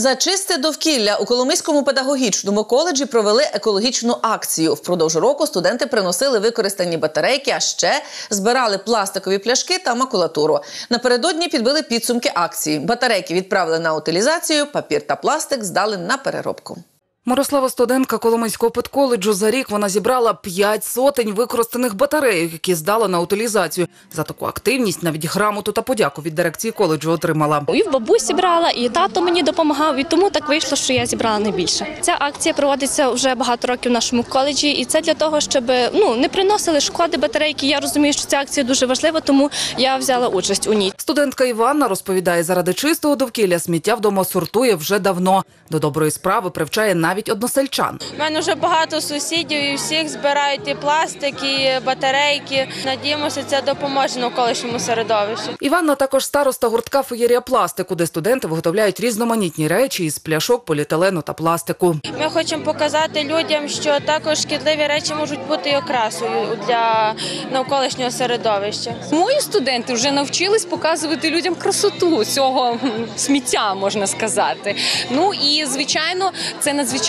За чисте довкілля у Коломийському педагогічному коледжі провели екологічну акцію. Впродовж року студенти приносили використані батарейки, а ще збирали пластикові пляшки та макулатуру. Напередодні підбили підсумки акції. Батарейки відправили на утилізацію, папір та пластик здали на переробку. Мирослава студентка Коломийського педколеджу. За рік вона зібрала п'ять сотень використаних батарейок, які здала на утилізацію. За таку активність навіть грамоту та подяку від дирекції коледжу отримала. І в бабусі брала, і тато мені допомагав, і тому так вийшло, що я зібрала найбільше. Ця акція проводиться вже багато років в нашому коледжі, і це для того, щоб ну не приносили шкоди батарейки. Я розумію, що ця акція дуже важлива, тому я взяла участь у ній. Студентка Іванна розповідає, заради чистого довкілля сміття вдома сортує вже давно. До доброї справи привчає навіть односельчан. У мене вже багато сусідів і всіх збирають і пластик, і батарейки. Надіємося, це допоможе навколишньому середовищу. Іванна також староста гуртка феєрія пластику, де студенти виготовляють різноманітні речі із пляшок, поліетилену та пластику. Ми хочемо показати людям, що також шкідливі речі можуть бути і окрасою для навколишнього середовища. Мої студенти вже навчились показувати людям красоту цього сміття, можна сказати. Ну і звичайно, це надзвичайно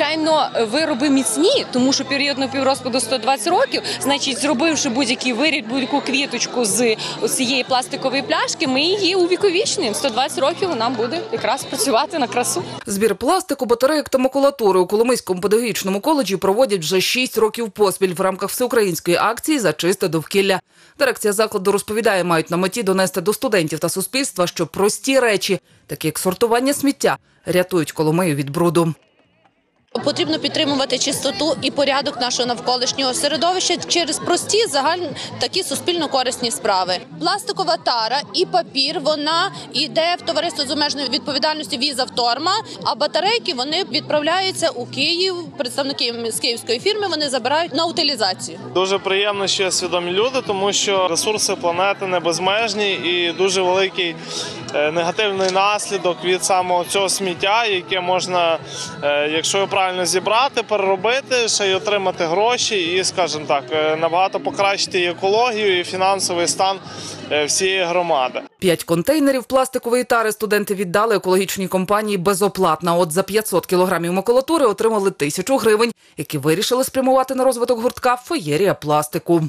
вироби міцні, тому що період напіврозпаду 120 років. Значить, зробивши будь-який виріб, будь-яку квіточку з цієї пластикової пляшки, ми її увіковічним. 120 років вона буде якраз працювати на красу. Збір пластику, батарейок та макулатури у Коломийському педагогічному коледжі проводять вже 6 років поспіль в рамках всеукраїнської акції за чисте довкілля. Дирекція закладу розповідає, мають на меті донести до студентів та суспільства, що прості речі, такі як сортування сміття, рятують Коломию від бруду. Потрібно підтримувати чистоту і порядок нашого навколишнього середовища через прості загальні такі суспільно корисні справи. Пластикова тара і папір вона йде в товариство з обмеженою відповідальністю Візавторма, а батарейки вони відправляються у Київ. Представники з київської фірми вони забирають на утилізацію. Дуже приємно, що є свідомі люди, тому що ресурси планети не безмежні і дуже великий негативний наслідок від самого цього сміття, яке можна, е, якщо його правильно зібрати, переробити, ще й отримати гроші, і, скажімо так, е, набагато покращити екологію і фінансовий стан е, всієї громади. П'ять контейнерів пластикової тари студенти віддали екологічній компанії безоплатно. От за 500 кілограмів макулатури отримали тисячу гривень, які вирішили спрямувати на розвиток гуртка феєрія пластику.